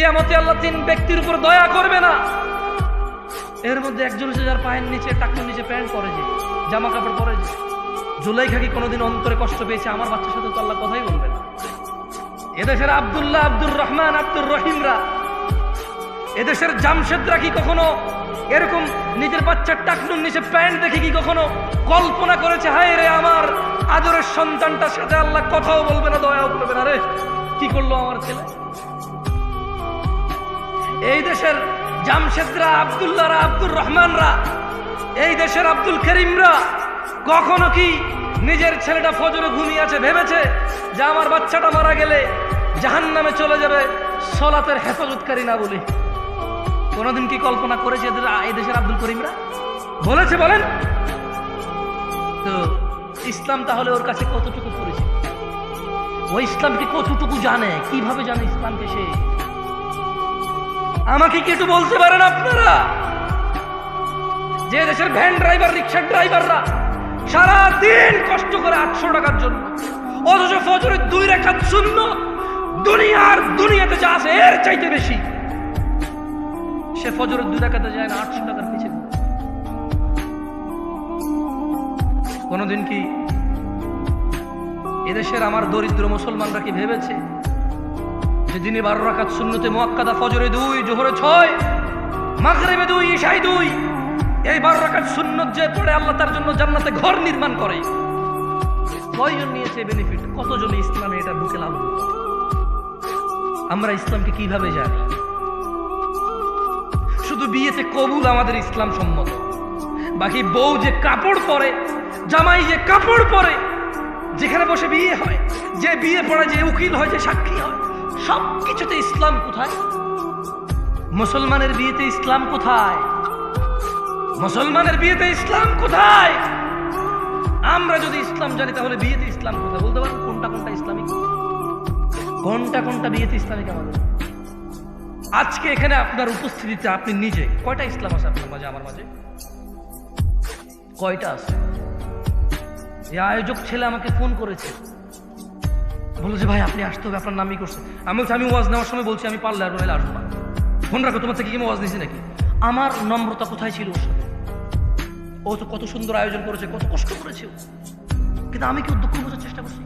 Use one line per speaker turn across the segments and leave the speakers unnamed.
কিয়ামতে আল্লাহ তিন ব্যক্তির উপর দয়া করবে না। এর মধ্যে একজন হচ্ছে যার পায়ের নিচে টাকুর নিচে প্যান্ট পরে যে, জামা কাপড় পরে যে। জুলাইখা কি কোনোদিন অন্তরে কষ্ট পেয়েছে, আমার বাচ্চার সাথে তো আল্লাহ কথাই বলবে না। এদেশের আবদুল্লাহ আব্দুর রহমান, আব্দুর রহিমরা, এদেশের জামশেদরা কি কখনো এরকম নিজের বাচ্চার টাকনুর নিচে প্যান্ট দেখে কি কখনো কল্পনা করেছে? হায় রে আমার আদরের সন্তানটার সাথে আল্লাহ কথাও বলবে না, দয়াও করবে না রে। কি করল আমার ছেলে? এই দেশের জামশেদরা, আব্দুল্লাহরা, আব্দুর রহমানরা, এই দেশের আব্দুল করিমরা কখনো কি নিজের ছেলেটা ফজরে ঘুমিয়ে আছে ভেবেছে যে আমার বাচ্চাটা মারা গেলে জাহান নামে চলে যাবে, সলাতের হেফাজতকারী না বলে? কোনোদিন কি কল্পনা করেছে এই দেশের আব্দুল করিমরা? বলেছে বলেন। তো ইসলাম তাহলে ওর কাছে কতটুকু পরিচিত? ও ইসলামকে কতটুকু জানে? কীভাবে জানে ইসলামকে সে? আমাকে কি একটু বলতে পারেন আপনারা? যে দেশের ভ্যান ড্রাইভার রিক্সার ড্রাইভাররা সারা দিন কষ্ট করে আটশো টাকার জন্য, অথচ ফজরের দুই রেখা শূন্য, দুনিয়ার দুনিয়াতে যা আছে এর চাইতে বেশি, সে ফজরের দুই রেখাতে যায় না, আটশো টাকার পিছিয়ে কোনোদিন কি এদেশের আমার দরিদ্র মুসলমানরা কি ভেবেছে যে দিনে বারো রাখাত শূন্যতে মোয়াক্কাদা ফজরে দুই, জোহরে ছয়, মাগরেবে দুই ঈশাই দুই। এই বারো রাখাত সুন্নত যে পড়ে আল্লাহ তার জন্য জান্নাতে ঘর নির্মাণ করে। কয়জন নিয়েছে বেনিফিট কতজন ইসলামে এটা বুকে লাভ আমরা ইসলামকে কীভাবে জানি? শুধু বিয়েতে কবুল আমাদের ইসলাম সম্মত বাকি বউ যে কাপড় পরে, জামাই যে কাপড় পরে, যেখানে বসে বিয়ে হয়, যে বিয়ে পড়া যে উকিল হয়, যে সাক্ষী হয় সব কিছুতে ইসলাম কোথায়? মুসলমানের বিয়েতে ইসলাম কোথায়? মুসলমানের বিয়েতে ইসলাম কোথায়? আমরা যদি ইসলাম জানি, তাহলে বিয়েতে ইসলাম কোথায়? বলতে পারব কোনটা কোনটা ইসলামিক? কোনটা কোনটা বিয়েতে ইসলামিক আমাদের? আজকে এখানে আপনার উপস্থিতিতে আপনি নিজে, কয়টা ইসলাম আছে আপনার মাঝে, আমার মাঝে? কয়টা আছে? এই আয়োজক ছেলে আমাকে ফোন করেছে। বলল যে, ভাই, আপনি আসতে হবে, আপনার নামই করছে। আমি বলছি, আমি ওয়াজ নেওয়ার সময় বলছি, আমি পারলে আর নইলে আসব ফোন রাখো, তোমার থেকে কি ওয়াজ নিছি নাকি? আমার নম্রতা কোথায় ছিল ওর সাথে? ও তো কত সুন্দর আয়োজন করেছে, কত কষ্ট করেছে কিন্তু আমি কি ওর দুঃখ বোঝার চেষ্টা করছি?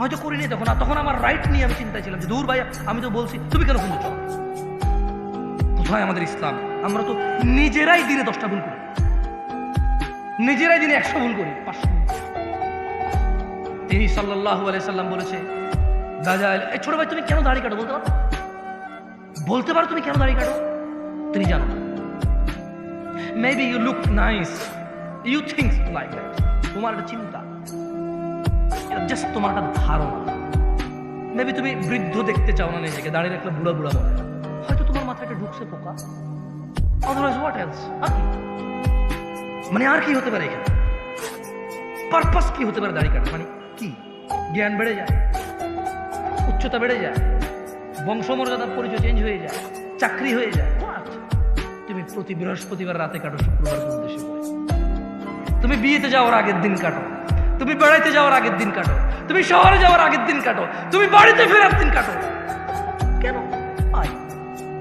হয়তো করিনি তখন। আর তখন আমার রাইট নিয়ে আমি চিন্তায় ছিলাম যে দূর ভাই আমি তো বলছি, তুমি কেন ফোন কোথায় আমাদের ইসলাম? আমরা তো নিজেরাই দিনে দশটা ভুল করি। নিজেরাই দিনে একশো ভুল করি, পাঁচশো। তিনি সাল্লাহ সাল্লাম বলেছে গাজা এই ছোট ভাই, তুমি কেন দাড়ি কাটো বলতে? পারো বলতে পারো তুমি কেন দাড়ি কাটো? তুমি জানো maybe you look nice you think like তোমার একটা চিন্তা। জাস্ট তোমার একটা ধারণা। মেবি তুমি বৃদ্ধ দেখতে চাও না নিজেকে দাঁড়িয়ে রাখলে বুড়া বুড়া মনে হয়তো তোমার মাথায় একটা ঢুকছে পোকা। অদারওয়াইজ হোয়াট এলস আর কি? মানে আর কি হতে পারে এখানে? পারপাস কি হতে পারে দাড়ি কাটা মানে কি? জ্ঞান বেড়ে যায়, উচ্চতা বেড়ে যায় বংশমর্যাদার পরিচয় চেঞ্জ হয়ে যায়, চাকরি হয়ে যায়। তুমি প্রতি বৃহস্পতিবার রাতে কাটো, শুক্রবার উদ্দেশ্যে তুমি বিয়েতে যাওয়ার আগের দিন কাটো। তুমি বেড়াইতে যাওয়ার আগের দিন কাটো। তুমি শহরে যাওয়ার আগের দিন কাটো। তুমি বাড়িতে ফেরার দিন কাটো। কেন?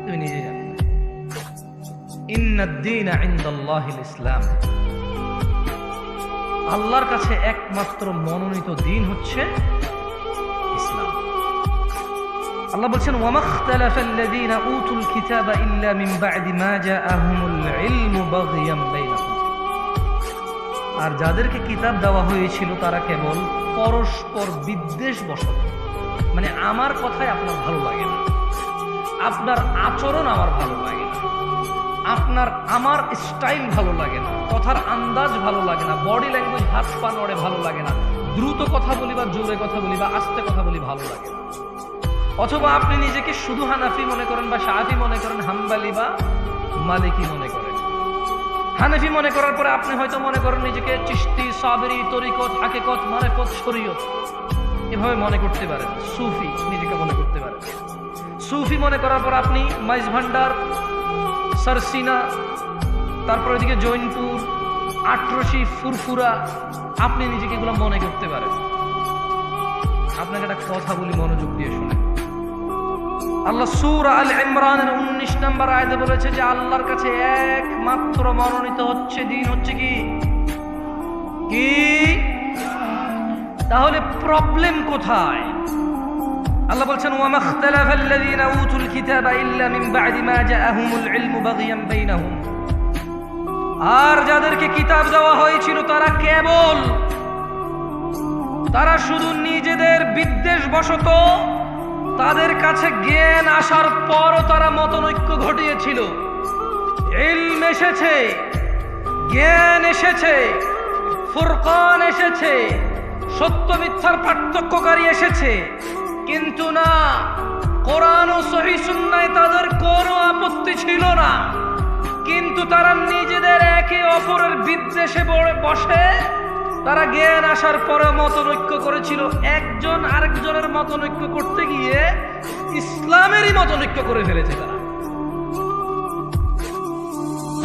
তুমি নিজে জানো। ইন্নাদ্দিন ইসলাম। আল্লাহর কাছে একমাত্র মনোনীত দিন হচ্ছে ইসলাম। আল্লাহ বলছেন ওয়ামাখতালাফাল্লাযীনা উতুল কিতাবা ইল্লা মিন বা'দি মা জাআহুমুল ইলমু বাইনাহুম। আর যাদেরকে কিতাব দেওয়া হয়েছিল, তারা কেবল পরস্পর বিদ্বেষ বসত মানে আমার কথাই আপনার ভালো লাগে না। আপনার আচরণ আমার ভালো লাগে আপনার আমার স্টাইল ভালো লাগে না, কথার আন্দাজ ভালো লাগে না বডি ল্যাঙ্গুয়েজ হাত পা নড়ে ভালো লাগে না, দ্রুত কথা বলি বা জোরে কথা বলি বা আস্তে কথা বলি ভালো লাগে না। অথবা আপনি নিজেকে শুধু হানাফি মনে করেন বা সাহাফি মনে করেন, হাম্বালি বা মালিকি মনে করেন। হানাফি মনে করার পরে আপনি হয়তো মনে করেন নিজেকে চিস্তি সাবেরি, তরিকত, হাকেকত, মারেফত, শরীয়ত এভাবে মনে করতে পারেন, সুফি নিজেকে মনে করতে পারেন। সুফি মনে করার পর আপনি মাইজ ভান্ডার সারসিনা, তারপর ওইদিকে জৈনপুর আটরশি ফুরফুরা, আপনি নিজেকে এগুলো মনে করতে পারেন। আপনাকে একটা কথা বলি, মনোযোগ দিয়ে শুনে। আল্লাহ সুর আল ইমরানের উনিশ নম্বর আয়তে বলেছে যে, আল্লাহর কাছে একমাত্র মনোনীত হচ্ছে দিন হচ্ছে কি? কি? তাহলে প্রবলেম কোথায়? আল্লাহ বলছেন ওয়ামা ইখতালাফা আল্লাযীনা উতুল কিতাবা ইল্লা মিন বা'দি মা জাআহুমুল ইলমু বাগিয়ান বাইনাহুম। আর যাদেরকে কিতাব দেওয়া হয়েছিল, তারা কেবল, তারা শুধু নিজেদের বিদ্বেষ বশত তাদের কাছে জ্ঞান আসার পরও তারা মতনৈক্য ঘটিয়েছিল। ইলম এসেছে, জ্ঞান এসেছে, ফুরকান এসেছে, সত্য মিথ্যার পার্থক্যকারী এসেছে। কিন্তু না কোরআন ও সহি সুন্নায় তাদের কোনো আপত্তি ছিল না কিন্তু তারা নিজেদের একে অপরের বিদ্বেষে বড়- বসে তারা জ্ঞান আসার পরে মতনৈক্য করেছিল একজন আরেকজনের মতনৈক্য করতে গিয়ে ইসলামেরই মতনৈক্য করে ফেলেছে তারা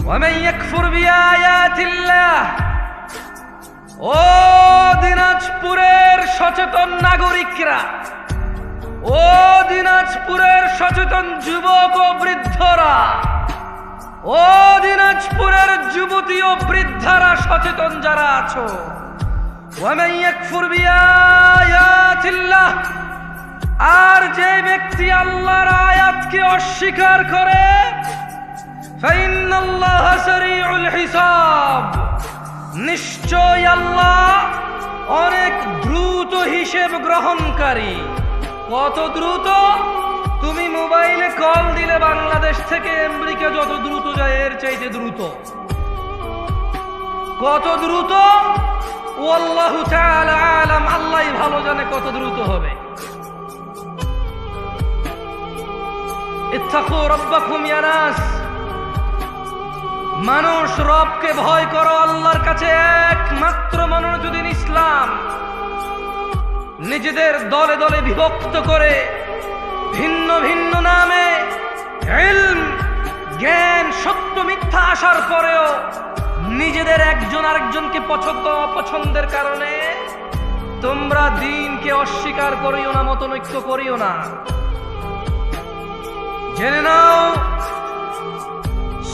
ومن يكفر بآيات الله ও দিনাজপুরের সচেতন নাগরিকরা ও দিনাজপুরের সচেতন যুবক ও বৃদ্ধরা, ও দিনাজপুরের যুবতী ও বৃদ্ধারা সচেতন যারা আছো আর যে ব্যক্তি আল্লাহর আয়াতকে অস্বীকার করে নিশ্চয় আল্লাহ অনেক দ্রুত হিসেব গ্রহণকারী। কত দ্রুত তুমি মোবাইলে কল দিলে বাংলাদেশ থেকে আমেরিকা যত দ্রুত যায়, এর চাইতে দ্রুত। কত দ্রুত? তাআলা আলাম আল্লাহই ভালো জানে কত দ্রুত হবে। মানুষ রবকে ভয় করো, আল্লাহর কাছে একমাত্র দিন ইসলাম। নিজেদের দলে দলে বিভক্ত করে ভিন্ন ভিন্ন নামে জ্ঞান, সত্য, মিথ্যা আসার পরেও নিজেদের একজন আরেকজনকে পছন্দ অপছন্দের কারণে তোমরা দিনকে অস্বীকার করিও না, মতনৈক্য করিও না। জেনে নাও,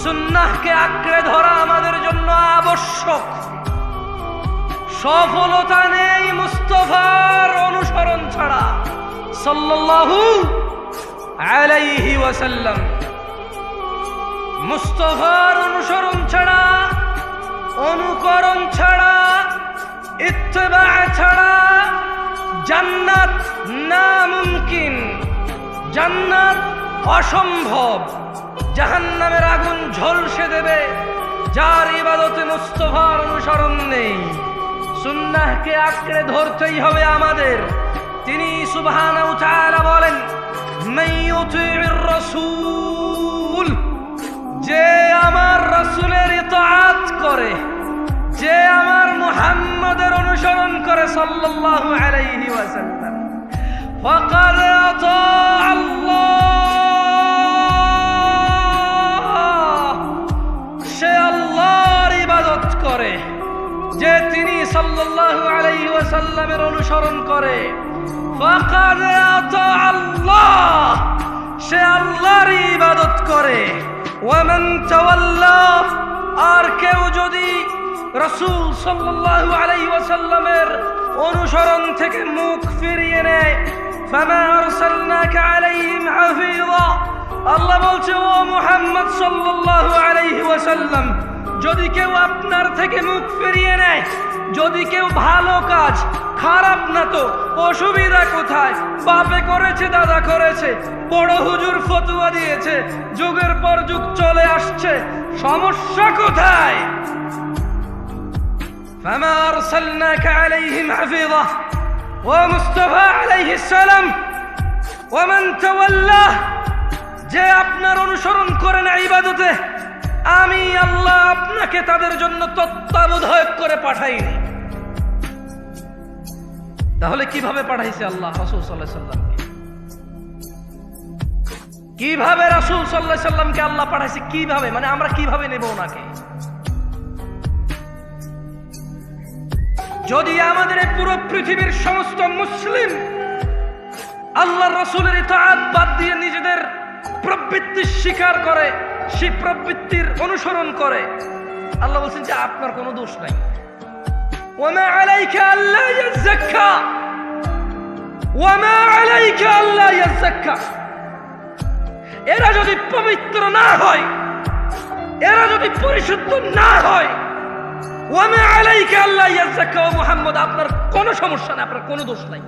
সুন্নাহকে আঁকড়ে ধরা আমাদের জন্য আবশ্যক। সফলতা নেই। মুস্তফার অনুসরণ ছাড়া সাল্লাল্লাহু আলাইহি ওয়াসাল্লাম মুস্তফার অনুসরণ ছাড়া, অনুকরণ ছাড়া, ইত্তেবা ছাড়া জান্নাত না মুমকিন জান্নাত অসম্ভব। জাহান্নামের আগুন ঝলসে দেবে, যার ইবাদতে মুস্তফার অনুসরণ নেই। সুন্নাহকে আঁকড়ে ধরতেই হবে আমাদের। তিনি সুবহানাহু তাআলা বলেন রাসূল, যে আমার রসুলের ইতাআত করে, যে আমার মুহাম্মদের অনুসরণ করে সাল্লাল্লাহু আলাইহি ওয়াসাল্লাম, ফাকাদ আতা ওয়াসাল্লামের অনুসরণ করে। আল্লাহ, সে আল্লাহর ইবাদত করে। ওয়ামান আর কেউ যদি রাসূল সাল্লাল্লাহু আলাইহি ওয়াসাল্লামের অনুসরণ থেকে মুখ ফিরিয়ে নেয় আল্লাহ বলছে, ও মুহাম্মদ সাল্লাল্লাহু আলাইহি ওয়াসাল্লাম যদি কেউ আপনার থেকে মুখ ফিরিয়ে নেয় যদি কেউ ভালো কাজ খারাপ না তো অসুবিধা কোথায় বাপে করেছে দাদা করেছে বড় হুজুর ফতুয়া দিয়েছে যুগের পর যুগ চলে আসছে সমস্যা কোথায় فما أرسلناك عليهم حفيظة ومصطفى عليه السلام ومن تولاه যে আপনার অনুসরণ করে না ইবাদতে আমি আল্লাহ আপনাকে তাদের জন্য তত্ত্বাবধায়ক করে পাঠাইনি। তাহলে কীভাবে পাঠাইছে আল্লাহ রাসূল আলাইহি সাল্লামকে? কীভাবে রাসূল আলাইহি সাল্লামকে আল্লাহ পাঠাইছে? কীভাবে? মানে আমরা কীভাবে নেব ওনাকে? যদি আমাদের পুরো পৃথিবীর সমস্ত মুসলিম আল্লাহ রসুলের ইতাআত বাদ দিয়ে নিজেদের প্রবৃত্তি স্বীকার করে সেই প্রবৃত্তির অনুসরণ করে। আল্লাহ বলছেন যে আপনার কোনো দোষ নাই। আল্লাহ আল্লাহ এরা যদি পবিত্র না হয়, এরা যদি পরিশুদ্ধ না হয় আল্লাহ আপনার কোনো সমস্যা নাই, আপনার কোনো দোষ নাই।